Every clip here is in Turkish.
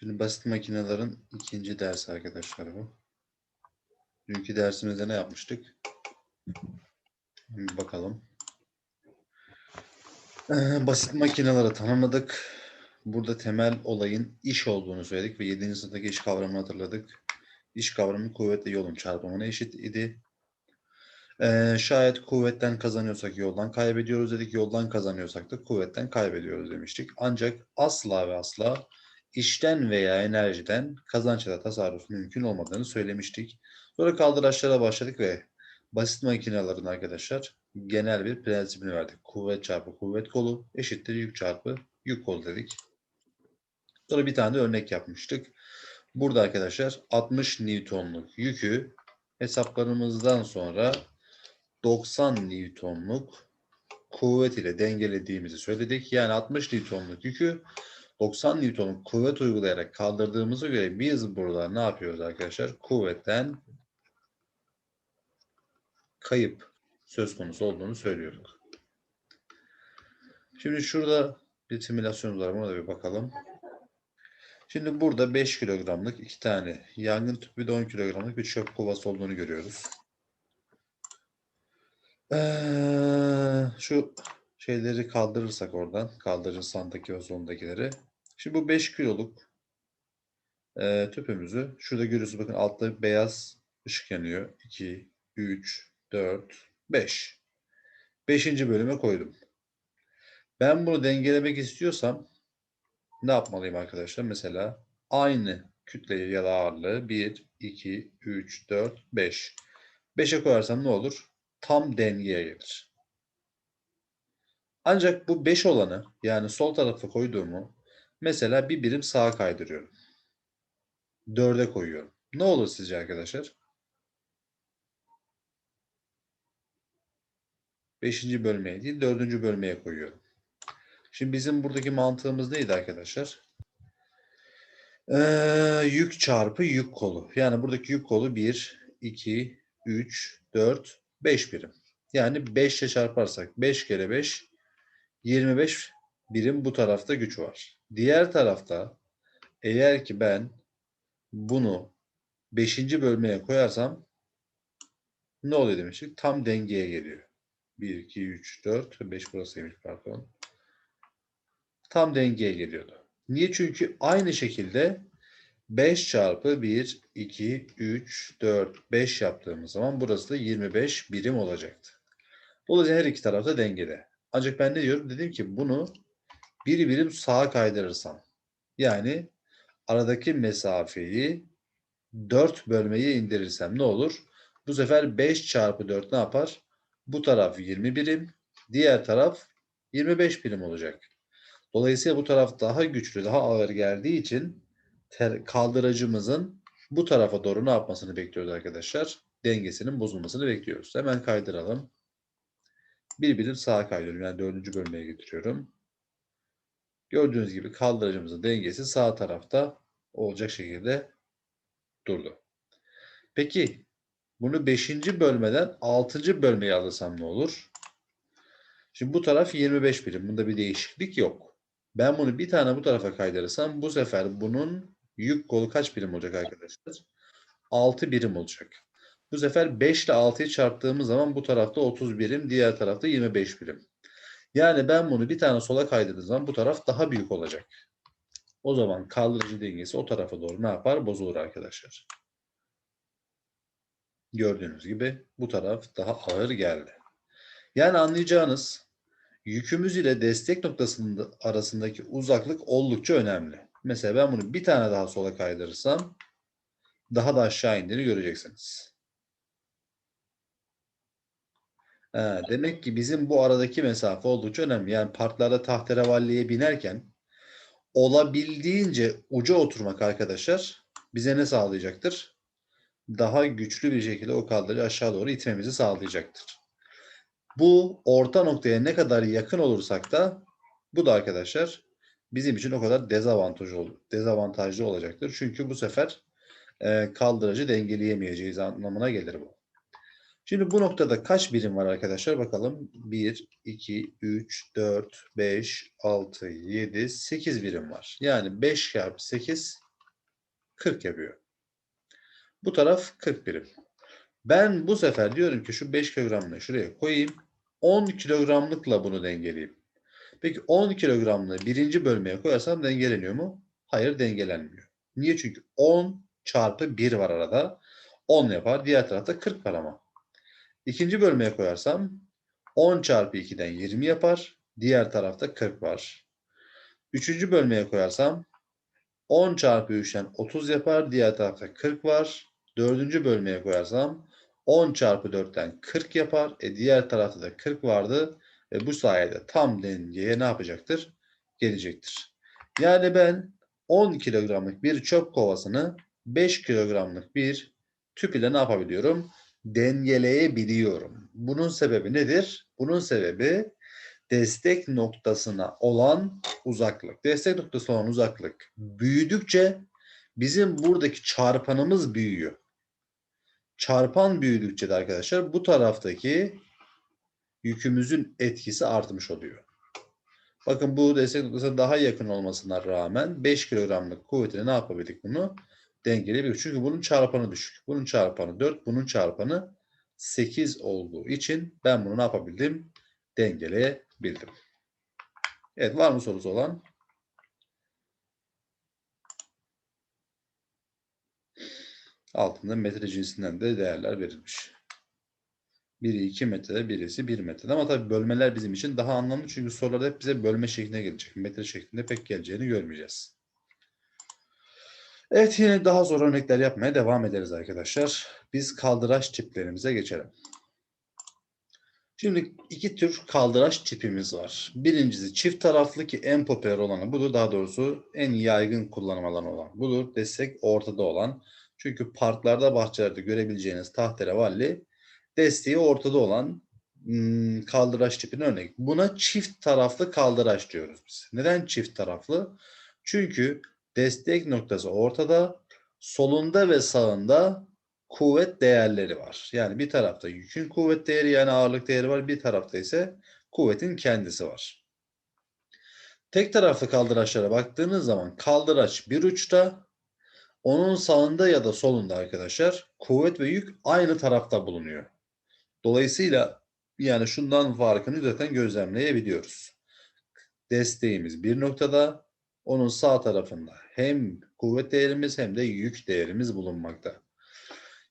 Şimdi basit makinelerin ikinci dersi arkadaşlar bu. Dünkü dersimizde ne yapmıştık? Bir bakalım. Ee, basit makineleri tanımladık. Burada temel olayın iş olduğunu söyledik ve 7. sınıftaki iş kavramını hatırladık. İş kavramı kuvvetle yolun çarpımına eşit idi. Ee, şayet kuvvetten kazanıyorsak yoldan kaybediyoruz dedik. Yoldan kazanıyorsak da kuvvetten kaybediyoruz demiştik. Ancak asla ve asla işten veya enerjiden kazanç ya da tasarruf mümkün olmadığını söylemiştik. Sonra kaldıraçlara başladık ve basit makinelerin arkadaşlar genel bir prensibini verdik. Kuvvet çarpı kuvvet kolu eşittir yük çarpı yük kolu dedik. Sonra bir tane de örnek yapmıştık. Burada arkadaşlar 60 Newton'luk yükü hesaplarımızdan sonra 90 Newton'luk kuvvet ile dengelediğimizi söyledik. Yani 60 Newton'luk yükü 90 Newton'luk kuvvet uygulayarak kaldırdığımıza göre biz burada ne yapıyoruz arkadaşlar? Kuvvetten kayıp söz konusu olduğunu söylüyorduk. Şimdi şurada bir simülasyonumuz var. Buna da bir bakalım. Şimdi burada 5 kilogramlık iki tane yangın tüpü de 10 kilogramlık bir çöp kovası olduğunu görüyoruz. Ee, şu şeyleri kaldırırsak oradan, kaldırın sandaki ve sondakileri. Şimdi bu 5 kiloluk e, tüpümüzü şurada görüyorsunuz bakın altta beyaz ışık yanıyor. 2, 3, 4, 5. 5. bölüme koydum. Ben bunu dengelemek istiyorsam ne yapmalıyım arkadaşlar? Mesela aynı kütleyi ya da ağırlığı 1, 2, 3, 4, 5. 5'e koyarsam ne olur? Tam dengeye gelir. Ancak bu 5 olanı yani sol tarafa koyduğumu mesela bir birim sağa kaydırıyorum. 4'e koyuyorum. Ne olur sizce arkadaşlar? 5. bölmeye değil 4. bölmeye koyuyorum. Şimdi bizim buradaki mantığımız neydi arkadaşlar? Ee, yük çarpı yük kolu. Yani buradaki yük kolu 1, 2, 3, 4, 5 birim. Yani 5 ile çarparsak 5 kere 5, 25 birim bu tarafta güç var. Diğer tarafta eğer ki ben bunu 5. bölmeye koyarsam ne oluyor demiştik? Tam dengeye geliyor. 1, 2, 3, 4, 5 burasıymış pardon. Tam dengeye geliyordu. Niye? Çünkü aynı şekilde 5 çarpı 1, 2, 3, 4, 5 yaptığımız zaman burası da 25 birim olacaktı. Dolayısıyla her iki tarafta dengede. Ancak ben ne diyorum? Dedim ki bunu bir birim sağa kaydırırsam yani aradaki mesafeyi 4 bölmeye indirirsem ne olur? Bu sefer 5 çarpı 4 ne yapar? Bu taraf 20 birim, diğer taraf 25 birim olacak. Dolayısıyla bu taraf daha güçlü, daha ağır geldiği için kaldıracımızın bu tarafa doğru ne yapmasını bekliyoruz arkadaşlar? Dengesinin bozulmasını bekliyoruz. Hemen kaydıralım. Bir birim sağa kaydırıyorum. Yani dördüncü bölmeye getiriyorum. Gördüğünüz gibi kaldıracımızın dengesi sağ tarafta olacak şekilde durdu. Peki bunu 5. bölmeden 6. bölmeye alırsam ne olur? Şimdi bu taraf 25 birim. Bunda bir değişiklik yok. Ben bunu bir tane bu tarafa kaydırırsam bu sefer bunun yük kolu kaç birim olacak arkadaşlar? 6 birim olacak. Bu sefer 5 ile 6'yı çarptığımız zaman bu tarafta 30 birim, diğer tarafta 25 birim. Yani ben bunu bir tane sola kaydırdığım zaman bu taraf daha büyük olacak. O zaman kaldırıcı dengesi o tarafa doğru ne yapar? Bozulur arkadaşlar. Gördüğünüz gibi bu taraf daha ağır geldi. Yani anlayacağınız yükümüz ile destek noktasının arasındaki uzaklık oldukça önemli. Mesela ben bunu bir tane daha sola kaydırırsam daha da aşağı indiğini göreceksiniz. Ha, demek ki bizim bu aradaki mesafe oldukça önemli. Yani parklarda tahterevalliye binerken olabildiğince uca oturmak arkadaşlar bize ne sağlayacaktır? Daha güçlü bir şekilde o kaldırıcı aşağı doğru itmemizi sağlayacaktır. Bu orta noktaya ne kadar yakın olursak da bu da arkadaşlar bizim için o kadar dezavantajlı, dezavantajlı olacaktır. Çünkü bu sefer e, kaldırıcı dengeleyemeyeceğiz anlamına gelir bu. Şimdi bu noktada kaç birim var arkadaşlar? Bakalım. 1, 2, 3, 4, 5, 6, 7, 8 birim var. Yani 5 çarpı 8 40 yapıyor. Bu taraf 40 birim. Ben bu sefer diyorum ki şu 5 kilogramını şuraya koyayım. 10 kilogramlıkla bunu dengeleyeyim. Peki 10 kilogramlığı birinci bölmeye koyarsam dengeleniyor mu? Hayır dengelenmiyor. Niye? Çünkü 10 çarpı 1 var arada. 10 yapar. Diğer tarafta 40 var ama. İkinci bölmeye koyarsam 10 çarpı 2'den 20 yapar. Diğer tarafta 40 var. Üçüncü bölmeye koyarsam 10 çarpı 3'ten 30 yapar. Diğer tarafta 40 var. Dördüncü bölmeye koyarsam 10 çarpı 4'ten 40 yapar. E diğer tarafta da 40 vardı. Ve bu sayede tam dengeye ne yapacaktır? Gelecektir. Yani ben 10 kilogramlık bir çöp kovasını 5 kilogramlık bir tüp ile ne yapabiliyorum? Dengeleyebiliyorum. Bunun sebebi nedir? Bunun sebebi destek noktasına olan uzaklık. Destek noktası olan uzaklık büyüdükçe bizim buradaki çarpanımız büyüyor. Çarpan büyüdükçe de arkadaşlar bu taraftaki yükümüzün etkisi artmış oluyor. Bakın bu destek noktasına daha yakın olmasına rağmen 5 kilogramlık kuvvetine ne yapabildik bunu? Dengeleyebildik. Çünkü bunun çarpanı düşük. Bunun çarpanı 4, bunun çarpanı 8 olduğu için ben bunu ne yapabildim? Dengeleyebildim. Evet var mı sorusu olan? Altında metre cinsinden de değerler verilmiş. Biri 2 metre, birisi 1 metre. Ama tabii bölmeler bizim için daha anlamlı çünkü sorularda hep bize bölme şeklinde gelecek. Metre şeklinde pek geleceğini görmeyeceğiz. Evet yine daha zor örnekler yapmaya devam ederiz arkadaşlar. Biz kaldıraç tiplerimize geçelim. Şimdi iki tür kaldıraç tipimiz var. Birincisi çift taraflı ki en popüler olanı budur. Daha doğrusu en yaygın kullanım alanı olan budur. Destek ortada olan. Çünkü parklarda, bahçelerde görebileceğiniz tahterevalli desteği ortada olan hmm, kaldıraç tipinin örnek. Buna çift taraflı kaldıraç diyoruz biz. Neden çift taraflı? Çünkü destek noktası ortada, solunda ve sağında kuvvet değerleri var. Yani bir tarafta yükün kuvvet değeri yani ağırlık değeri var, bir tarafta ise kuvvetin kendisi var. Tek taraflı kaldıraçlara baktığınız zaman kaldıraç bir uçta, onun sağında ya da solunda arkadaşlar kuvvet ve yük aynı tarafta bulunuyor. Dolayısıyla yani şundan farkını zaten gözlemleyebiliyoruz. Desteğimiz bir noktada, onun sağ tarafında hem kuvvet değerimiz hem de yük değerimiz bulunmakta.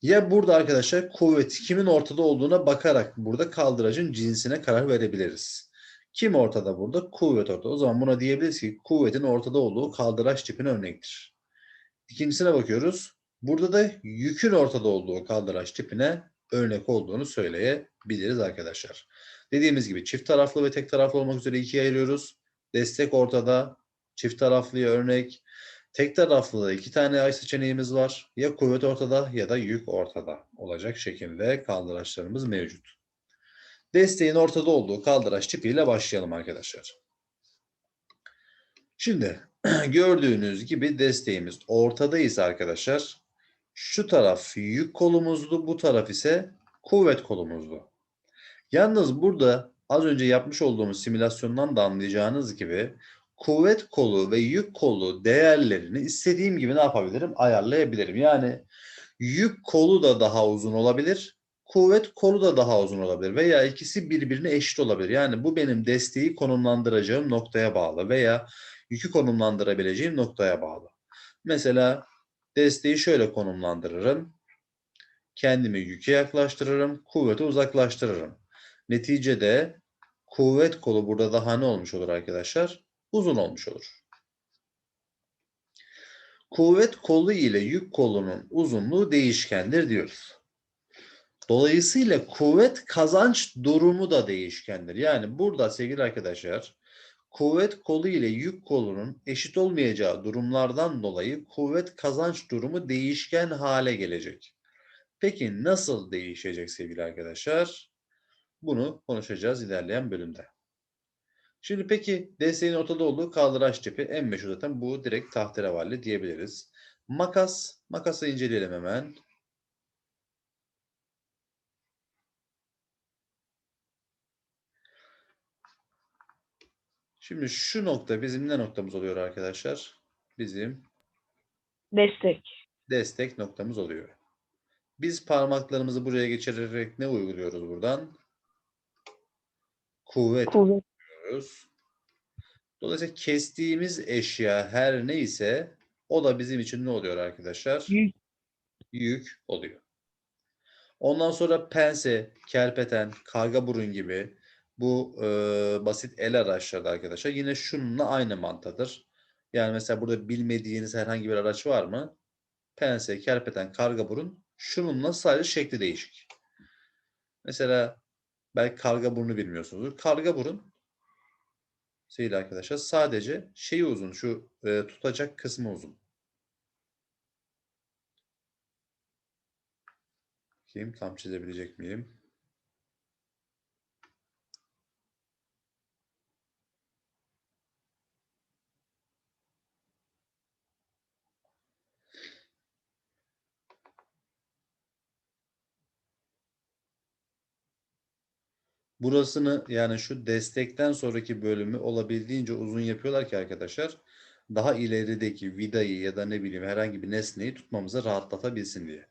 Ya burada arkadaşlar kuvvet kimin ortada olduğuna bakarak burada kaldıracın cinsine karar verebiliriz. Kim ortada burada? Kuvvet ortada. O zaman buna diyebiliriz ki kuvvetin ortada olduğu kaldıraç tipine örnektir. İkincisine bakıyoruz. Burada da yükün ortada olduğu kaldıraç tipine örnek olduğunu söyleyebiliriz arkadaşlar. Dediğimiz gibi çift taraflı ve tek taraflı olmak üzere ikiye ayırıyoruz. Destek ortada, çift taraflıya örnek. Tek taraflı iki tane ay seçeneğimiz var. Ya kuvvet ortada ya da yük ortada olacak şekilde kaldıraçlarımız mevcut. Desteğin ortada olduğu kaldıraç tipiyle başlayalım arkadaşlar. Şimdi gördüğünüz gibi desteğimiz ortadayız arkadaşlar. Şu taraf yük kolumuzdu, bu taraf ise kuvvet kolumuzdu. Yalnız burada az önce yapmış olduğumuz simülasyondan da anlayacağınız gibi kuvvet kolu ve yük kolu değerlerini istediğim gibi ne yapabilirim? Ayarlayabilirim. Yani yük kolu da daha uzun olabilir, kuvvet kolu da daha uzun olabilir veya ikisi birbirine eşit olabilir. Yani bu benim desteği konumlandıracağım noktaya bağlı veya yükü konumlandırabileceğim noktaya bağlı. Mesela desteği şöyle konumlandırırım. Kendimi yüke yaklaştırırım, kuvveti uzaklaştırırım. Neticede kuvvet kolu burada daha ne olmuş olur arkadaşlar? Uzun olmuş olur. Kuvvet kolu ile yük kolunun uzunluğu değişkendir diyoruz. Dolayısıyla kuvvet kazanç durumu da değişkendir. Yani burada sevgili arkadaşlar kuvvet kolu ile yük kolunun eşit olmayacağı durumlardan dolayı kuvvet kazanç durumu değişken hale gelecek. Peki nasıl değişecek sevgili arkadaşlar? Bunu konuşacağız ilerleyen bölümde. Şimdi peki desteğin ortada olduğu kaldıraç tipi en meşhur zaten bu direkt tahterevalli diyebiliriz. Makas, makası inceleyelim hemen. Şimdi şu nokta bizim ne noktamız oluyor arkadaşlar? Bizim Destek. destek noktamız oluyor. Biz parmaklarımızı buraya geçirerek ne uyguluyoruz buradan? Kuvvet Kuvvet. Uyguluyoruz. Dolayısıyla kestiğimiz eşya her neyse o da bizim için ne oluyor arkadaşlar? Yük. Yük oluyor. Ondan sonra pense, kerpeten, karga burun gibi bu e, basit el araçları da arkadaşlar yine şununla aynı mantadır. Yani mesela burada bilmediğiniz herhangi bir araç var mı? Pense, kerpeten, karga burun şununla sadece şekli değişik. Mesela belki karga burnu bilmiyorsunuzdur. Karga burun sevgili arkadaşlar sadece şeyi uzun şu e, tutacak kısmı uzun. Bakayım tam çizebilecek miyim? Burasını yani şu destekten sonraki bölümü olabildiğince uzun yapıyorlar ki arkadaşlar daha ilerideki vidayı ya da ne bileyim herhangi bir nesneyi tutmamızı rahatlatabilsin diye.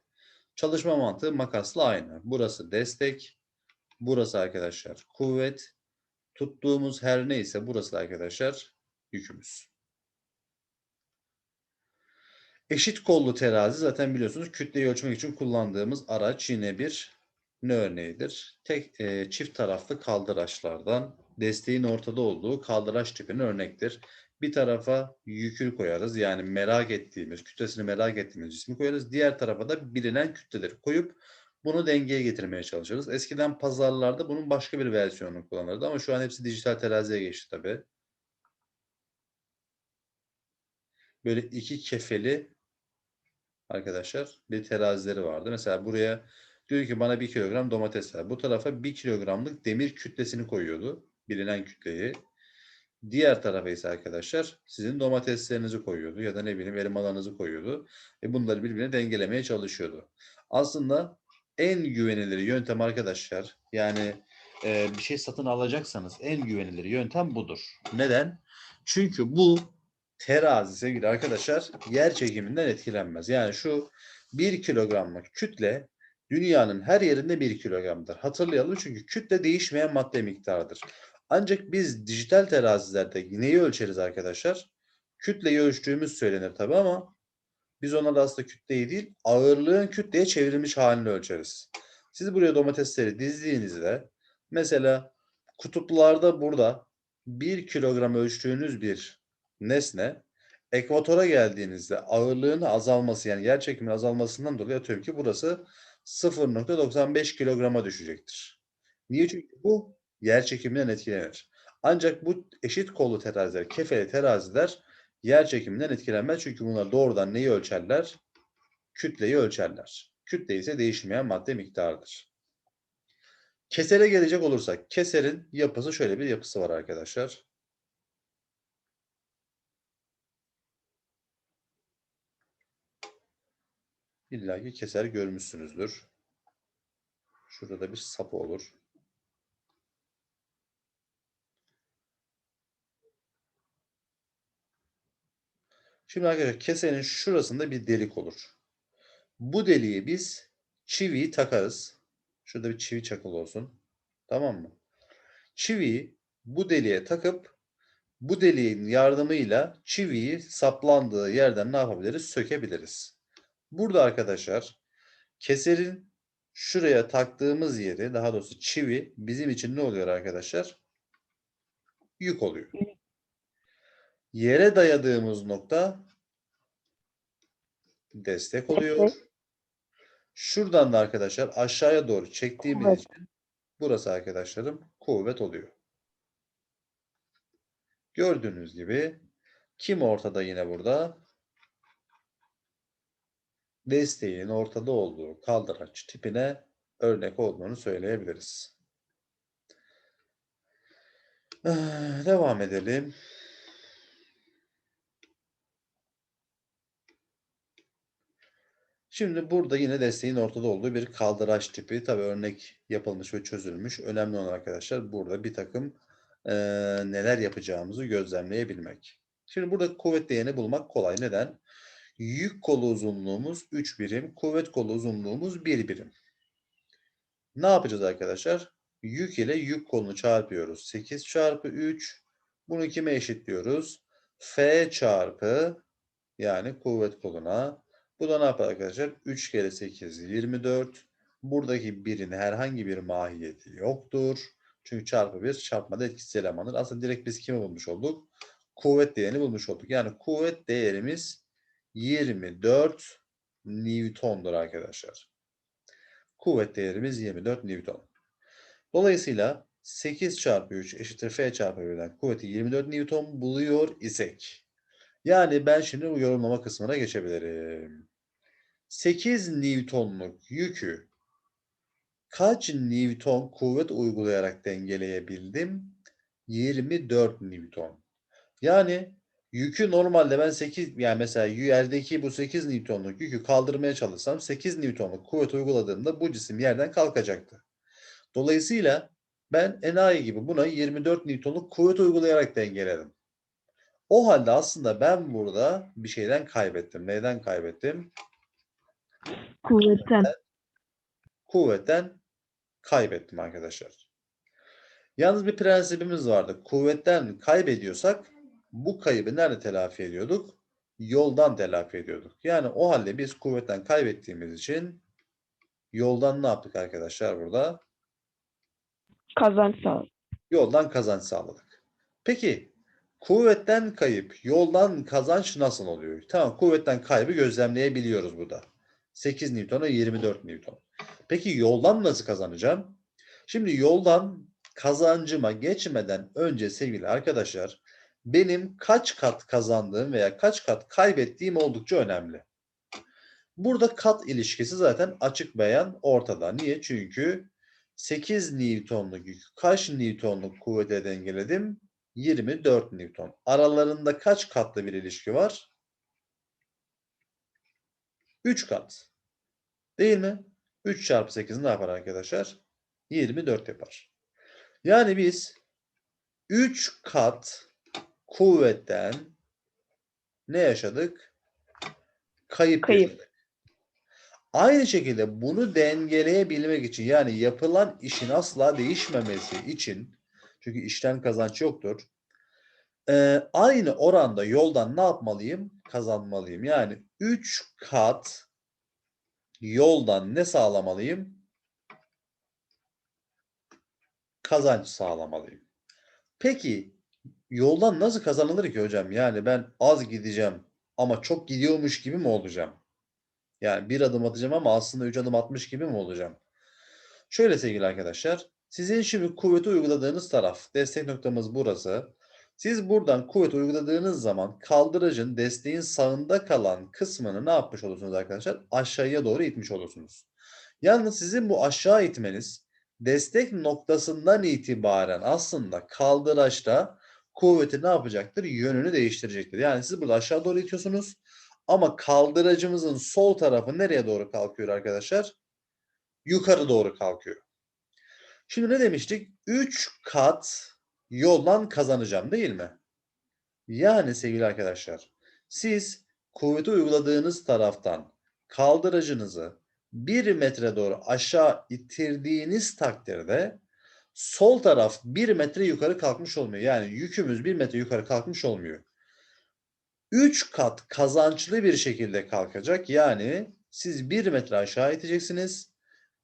Çalışma mantığı makasla aynı. Burası destek, burası arkadaşlar kuvvet, tuttuğumuz her neyse burası arkadaşlar yükümüz. Eşit kollu terazi zaten biliyorsunuz kütleyi ölçmek için kullandığımız araç yine bir ne örneğidir? Tek e, çift taraflı kaldıraçlardan desteğin ortada olduğu kaldıraç tipinin örnektir. Bir tarafa yükü koyarız. Yani merak ettiğimiz, kütlesini merak ettiğimiz cismi koyarız. Diğer tarafa da bilinen kütleleri koyup bunu dengeye getirmeye çalışırız. Eskiden pazarlarda bunun başka bir versiyonunu kullanırdı ama şu an hepsi dijital teraziye geçti tabii. Böyle iki kefeli arkadaşlar bir terazileri vardı. Mesela buraya diyor ki bana bir kilogram domates ver. Bu tarafa bir kilogramlık demir kütlesini koyuyordu. Bilinen kütleyi. Diğer tarafa ise arkadaşlar sizin domateslerinizi koyuyordu ya da ne bileyim elmalarınızı koyuyordu. Ve bunları birbirine dengelemeye çalışıyordu. Aslında en güvenilir yöntem arkadaşlar yani e, bir şey satın alacaksanız en güvenilir yöntem budur. Neden? Çünkü bu terazi sevgili arkadaşlar yer çekiminden etkilenmez. Yani şu 1 kilogramlık kütle dünyanın her yerinde 1 kilogramdır. Hatırlayalım çünkü kütle değişmeyen madde miktarıdır. Ancak biz dijital terazilerde neyi ölçeriz arkadaşlar? Kütleyi ölçtüğümüz söylenir tabi ama biz onlarda aslında kütleyi değil ağırlığın kütleye çevrilmiş halini ölçeriz. Siz buraya domatesleri dizdiğinizde mesela kutuplarda burada 1 kilogram ölçtüğünüz bir nesne ekvatora geldiğinizde ağırlığın azalması yani yer çekiminin azalmasından dolayı atıyorum ki burası 0.95 kilograma düşecektir. Niye? Çünkü bu yer çekiminden etkilenir. Ancak bu eşit kollu teraziler, kefeli teraziler yer çekiminden etkilenmez. Çünkü bunlar doğrudan neyi ölçerler? Kütleyi ölçerler. Kütle ise değişmeyen madde miktarıdır. Kesere gelecek olursak, keserin yapısı şöyle bir yapısı var arkadaşlar. İlla ki keser görmüşsünüzdür. Şurada da bir sapı olur. Şimdi arkadaşlar kesenin şurasında bir delik olur. Bu deliği biz çiviyi takarız. Şurada bir çivi çakılı olsun. Tamam mı? Çiviyi bu deliğe takıp bu deliğin yardımıyla çiviyi saplandığı yerden ne yapabiliriz? Sökebiliriz. Burada arkadaşlar keserin şuraya taktığımız yeri daha doğrusu çivi bizim için ne oluyor arkadaşlar? Yük oluyor. Yere dayadığımız nokta destek oluyor. Şuradan da arkadaşlar aşağıya doğru çektiğimiz Kuvvet. için burası arkadaşlarım kuvvet oluyor. Gördüğünüz gibi kim ortada yine burada? Desteğin ortada olduğu kaldıraç tipine örnek olduğunu söyleyebiliriz. Devam edelim. Şimdi burada yine desteğin ortada olduğu bir kaldıraç tipi. Tabi örnek yapılmış ve çözülmüş. Önemli olan arkadaşlar burada bir takım eee, neler yapacağımızı gözlemleyebilmek. Şimdi burada kuvvet değerini bulmak kolay. Neden? Yük kolu uzunluğumuz 3 birim. Kuvvet kolu uzunluğumuz 1 birim. Ne yapacağız arkadaşlar? Yük ile yük kolunu çarpıyoruz. 8 çarpı 3. Bunu kime eşitliyoruz? F çarpı yani kuvvet koluna. Bu da ne yapar arkadaşlar? 3 kere 8 24. Buradaki birin herhangi bir mahiyeti yoktur. Çünkü çarpı 1 çarpmada etkisiz elemandır. Aslında direkt biz kimi bulmuş olduk? Kuvvet değerini bulmuş olduk. Yani kuvvet değerimiz 24 Newton'dur arkadaşlar. Kuvvet değerimiz 24 Newton. Dolayısıyla 8 çarpı 3 eşittir F çarpı 1'den kuvveti 24 Newton buluyor isek. Yani ben şimdi bu yorumlama kısmına geçebilirim. 8 Newton'luk yükü kaç Newton kuvvet uygulayarak dengeleyebildim? 24 Newton. Yani yükü normalde ben 8 yani mesela yerdeki bu 8 Newton'luk yükü kaldırmaya çalışsam 8 Newton'luk kuvvet uyguladığımda bu cisim yerden kalkacaktı. Dolayısıyla ben enayi gibi buna 24 Newton'luk kuvvet uygulayarak dengeledim. O halde aslında ben burada bir şeyden kaybettim. Neyden kaybettim? Kuvvetten. Kuvvetten kaybettim arkadaşlar. Yalnız bir prensibimiz vardı. Kuvvetten kaybediyorsak bu kaybı nerede telafi ediyorduk? Yoldan telafi ediyorduk. Yani o halde biz kuvvetten kaybettiğimiz için yoldan ne yaptık arkadaşlar burada? Kazanç sağlar. Yoldan kazanç sağladık. Peki kuvvetten kayıp yoldan kazanç nasıl oluyor? Tamam kuvvetten kaybı gözlemleyebiliyoruz burada. 8 Newton'a 24 Newton. Peki yoldan nasıl kazanacağım? Şimdi yoldan kazancıma geçmeden önce sevgili arkadaşlar benim kaç kat kazandığım veya kaç kat kaybettiğim oldukça önemli. Burada kat ilişkisi zaten açık beyan ortada. Niye? Çünkü 8 Newton'luk yük kaç Newton'luk kuvvete dengeledim? 24 Newton. Aralarında kaç katlı bir ilişki var? 3 kat. Değil mi? 3 çarpı 8 ne yapar arkadaşlar? 24 yapar. Yani biz 3 kat kuvvetten ne yaşadık? Kayıp, Kayıp. yaşadık. Aynı şekilde bunu dengeleyebilmek için yani yapılan işin asla değişmemesi için çünkü işten kazanç yoktur. eee, aynı oranda yoldan ne yapmalıyım? Kazanmalıyım. Yani 3 kat yoldan ne sağlamalıyım? Kazanç sağlamalıyım. Peki yoldan nasıl kazanılır ki hocam? Yani ben az gideceğim ama çok gidiyormuş gibi mi olacağım? Yani bir adım atacağım ama aslında üç adım atmış gibi mi olacağım? Şöyle sevgili arkadaşlar. Sizin şimdi kuvveti uyguladığınız taraf, destek noktamız burası. Siz buradan kuvvet uyguladığınız zaman kaldırıcın desteğin sağında kalan kısmını ne yapmış olursunuz arkadaşlar? Aşağıya doğru itmiş olursunuz. Yalnız sizin bu aşağı itmeniz destek noktasından itibaren aslında kaldıraçta kuvveti ne yapacaktır? Yönünü değiştirecektir. Yani siz burada aşağı doğru itiyorsunuz. Ama kaldıracımızın sol tarafı nereye doğru kalkıyor arkadaşlar? Yukarı doğru kalkıyor. Şimdi ne demiştik? 3 kat yoldan kazanacağım değil mi? Yani sevgili arkadaşlar, siz kuvveti uyguladığınız taraftan kaldıracınızı 1 metre doğru aşağı itirdiğiniz takdirde sol taraf 1 metre yukarı kalkmış olmuyor. Yani yükümüz 1 metre yukarı kalkmış olmuyor. 3 kat kazançlı bir şekilde kalkacak. Yani siz 1 metre aşağı iteceksiniz.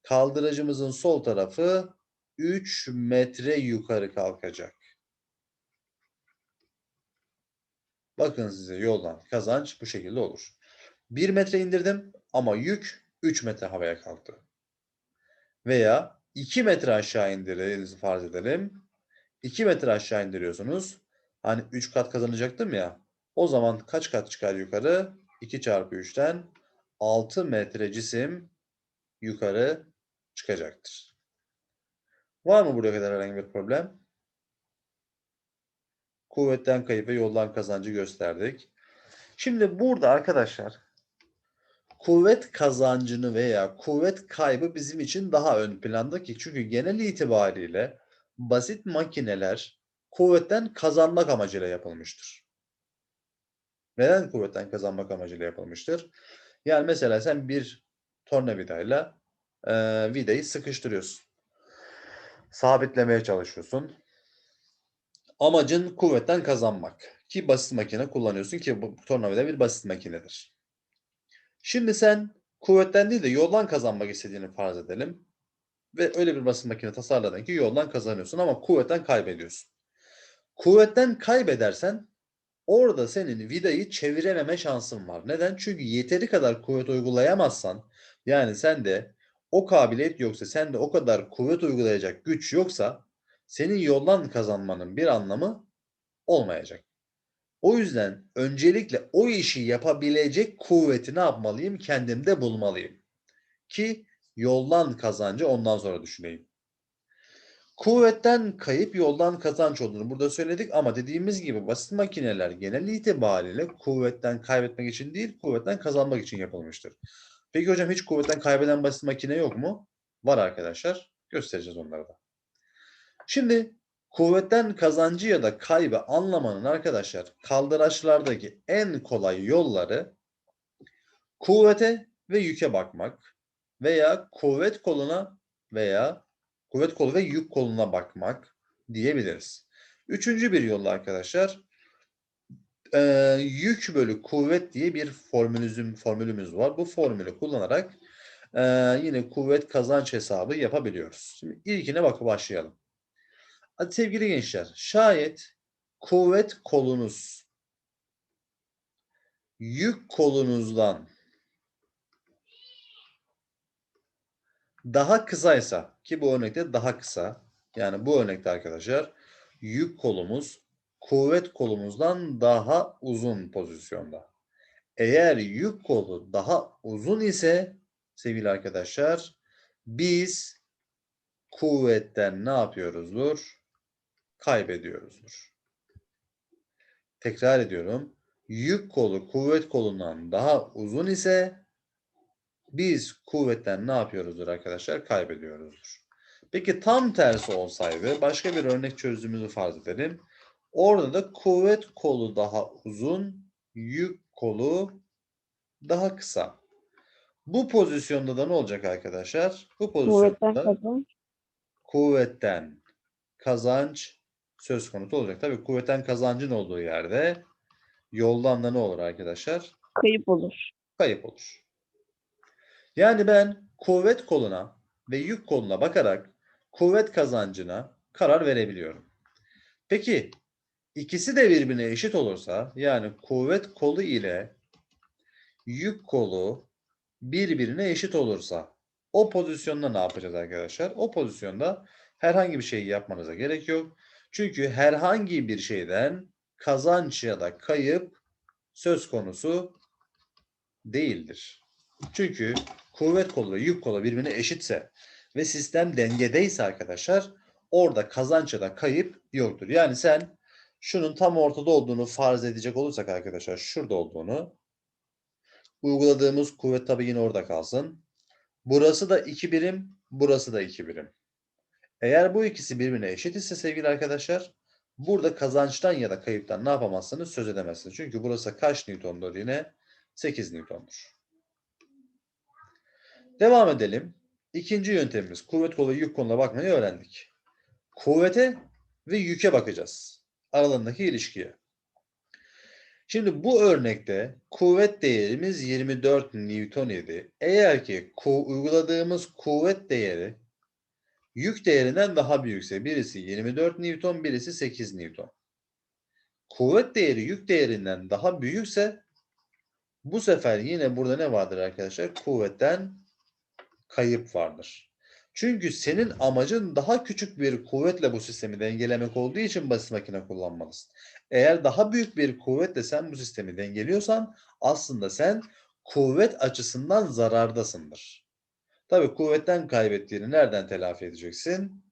Kaldıracımızın sol tarafı 3 metre yukarı kalkacak. Bakın size yoldan kazanç bu şekilde olur. 1 metre indirdim ama yük 3 metre havaya kalktı. Veya 2 metre aşağı indirdiğinizi farz edelim. 2 metre aşağı indiriyorsunuz. Hani 3 kat kazanacaktım ya. O zaman kaç kat çıkar yukarı? 2 çarpı 3'ten 6 metre cisim yukarı çıkacaktır. Var mı buraya kadar herhangi bir problem? Kuvvetten kayıp ve yoldan kazancı gösterdik. Şimdi burada arkadaşlar kuvvet kazancını veya kuvvet kaybı bizim için daha ön planda ki çünkü genel itibariyle basit makineler kuvvetten kazanmak amacıyla yapılmıştır. Neden kuvvetten kazanmak amacıyla yapılmıştır? Yani mesela sen bir tornavidayla e, vidayı sıkıştırıyorsun. Sabitlemeye çalışıyorsun. Amacın kuvvetten kazanmak. Ki basit makine kullanıyorsun ki bu tornavida bir basit makinedir. Şimdi sen kuvvetten değil de yoldan kazanmak istediğini farz edelim. Ve öyle bir basit makine tasarladın ki yoldan kazanıyorsun ama kuvvetten kaybediyorsun. Kuvvetten kaybedersen orada senin vidayı çevirememe şansın var. Neden? Çünkü yeteri kadar kuvvet uygulayamazsan yani sende o kabiliyet yoksa sende o kadar kuvvet uygulayacak güç yoksa senin yoldan kazanmanın bir anlamı olmayacak. O yüzden öncelikle o işi yapabilecek kuvveti ne yapmalıyım? Kendimde bulmalıyım. Ki yoldan kazancı ondan sonra düşüneyim. Kuvvetten kayıp yoldan kazanç olduğunu burada söyledik ama dediğimiz gibi basit makineler genel itibariyle kuvvetten kaybetmek için değil, kuvvetten kazanmak için yapılmıştır. Peki hocam hiç kuvvetten kaybeden basit makine yok mu? Var arkadaşlar. Göstereceğiz onları da. Şimdi kuvvetten kazancı ya da kaybı anlamanın arkadaşlar kaldıraçlardaki en kolay yolları kuvvete ve yüke bakmak veya kuvvet koluna veya kuvvet kolu ve yük koluna bakmak diyebiliriz. Üçüncü bir yolla arkadaşlar eee, yük bölü kuvvet diye bir formülümüz, formülümüz var. Bu formülü kullanarak eee, yine kuvvet kazanç hesabı yapabiliyoruz. Şimdi ilkine bakıp başlayalım. Hadi sevgili gençler, şayet kuvvet kolunuz yük kolunuzdan daha kısaysa ki bu örnekte daha kısa yani bu örnekte arkadaşlar yük kolumuz kuvvet kolumuzdan daha uzun pozisyonda. Eğer yük kolu daha uzun ise sevgili arkadaşlar biz kuvvetten ne yapıyoruzdur? Kaybediyoruzdur. Tekrar ediyorum. Yük kolu kuvvet kolundan daha uzun ise biz kuvvetten ne yapıyoruzdur arkadaşlar? Kaybediyoruzdur. Peki tam tersi olsaydı başka bir örnek çözdüğümüzü farz edelim. Orada da kuvvet kolu daha uzun, yük kolu daha kısa. Bu pozisyonda da ne olacak arkadaşlar? Bu Kuvvetten pozisyonda kazanç. kuvvetten kazanç söz konusu olacak. Tabii kuvvetten kazancın olduğu yerde yoldan da ne olur arkadaşlar? Kayıp olur. Kayıp olur. Yani ben kuvvet koluna ve yük koluna bakarak kuvvet kazancına karar verebiliyorum. Peki ikisi de birbirine eşit olursa yani kuvvet kolu ile yük kolu birbirine eşit olursa o pozisyonda ne yapacağız arkadaşlar? O pozisyonda herhangi bir şey yapmanıza gerek yok. Çünkü herhangi bir şeyden kazanç ya da kayıp söz konusu değildir. Çünkü kuvvet kolu ve yük kolu birbirine eşitse ve sistem dengedeyse arkadaşlar orada kazanç ya da kayıp yoktur. Yani sen şunun tam ortada olduğunu farz edecek olursak arkadaşlar şurada olduğunu uyguladığımız kuvvet tabi yine orada kalsın. Burası da 2 birim, burası da 2 birim. Eğer bu ikisi birbirine eşit ise sevgili arkadaşlar burada kazançtan ya da kayıptan ne yapamazsınız? Söz edemezsiniz. Çünkü burası kaç Newton'dur yine? 8 Newton'dur. Devam edelim. İkinci yöntemimiz kuvvet kolu yük koluna bakmayı öğrendik. Kuvvete ve yüke bakacağız. Aralarındaki ilişkiye. Şimdi bu örnekte kuvvet değerimiz 24 Newton idi. Eğer ki ku- uyguladığımız kuvvet değeri yük değerinden daha büyükse birisi 24 Newton, birisi 8 Newton. Kuvvet değeri yük değerinden daha büyükse bu sefer yine burada ne vardır arkadaşlar? Kuvvetten kayıp vardır. Çünkü senin amacın daha küçük bir kuvvetle bu sistemi dengelemek olduğu için basit makine kullanmalısın. Eğer daha büyük bir kuvvetle sen bu sistemi dengeliyorsan aslında sen kuvvet açısından zarardasındır. Tabii kuvvetten kaybettiğini nereden telafi edeceksin?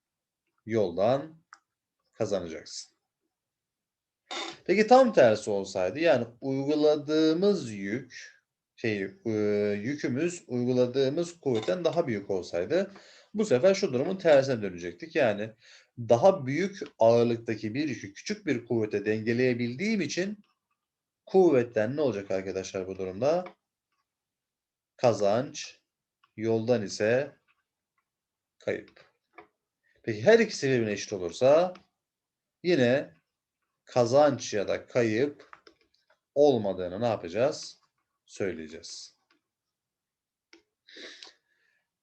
Yoldan kazanacaksın. Peki tam tersi olsaydı yani uyguladığımız yük şey e, yükümüz uyguladığımız kuvvetten daha büyük olsaydı bu sefer şu durumun tersine dönecektik. Yani daha büyük ağırlıktaki bir yükü küçük bir kuvvete dengeleyebildiğim için Kuvvetten ne olacak arkadaşlar bu durumda? Kazanç, yoldan ise kayıp. Peki her ikisi birbirine eşit olursa yine kazanç ya da kayıp olmadığını ne yapacağız? Söyleyeceğiz.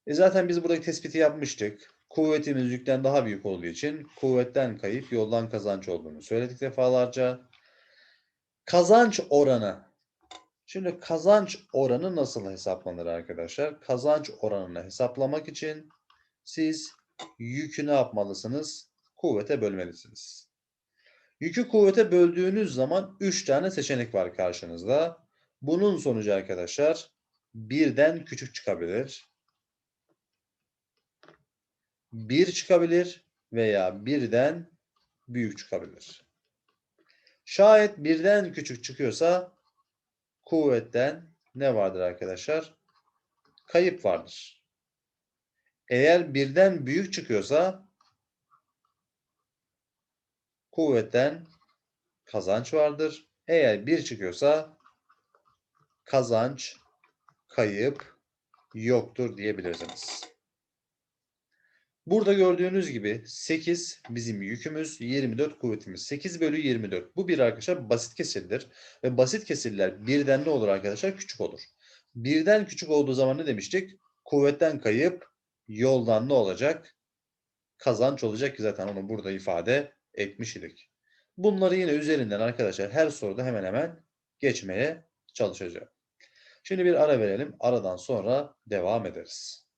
E zaten biz buradaki tespiti yapmıştık. Kuvvetimiz yükten daha büyük olduğu için kuvvetten kayıp yoldan kazanç olduğunu söyledik defalarca. Kazanç oranı. Şimdi kazanç oranı nasıl hesaplanır arkadaşlar? Kazanç oranını hesaplamak için siz yükü ne yapmalısınız? Kuvvete bölmelisiniz. Yükü kuvvete böldüğünüz zaman 3 tane seçenek var karşınızda. Bunun sonucu arkadaşlar birden küçük çıkabilir. 1 çıkabilir veya birden büyük çıkabilir. Şayet birden küçük çıkıyorsa kuvvetten ne vardır arkadaşlar? Kayıp vardır. Eğer birden büyük çıkıyorsa kuvvetten kazanç vardır. Eğer bir çıkıyorsa kazanç, kayıp yoktur diyebilirsiniz. Burada gördüğünüz gibi 8 bizim yükümüz, 24 kuvvetimiz. 8 bölü 24. Bu bir arkadaşlar basit kesirdir. Ve basit kesirler birden ne olur arkadaşlar? Küçük olur. Birden küçük olduğu zaman ne demiştik? Kuvvetten kayıp, yoldan ne olacak? Kazanç olacak ki zaten onu burada ifade etmiş idik. Bunları yine üzerinden arkadaşlar her soruda hemen hemen geçmeye çalışacağım. Şimdi bir ara verelim. Aradan sonra devam ederiz.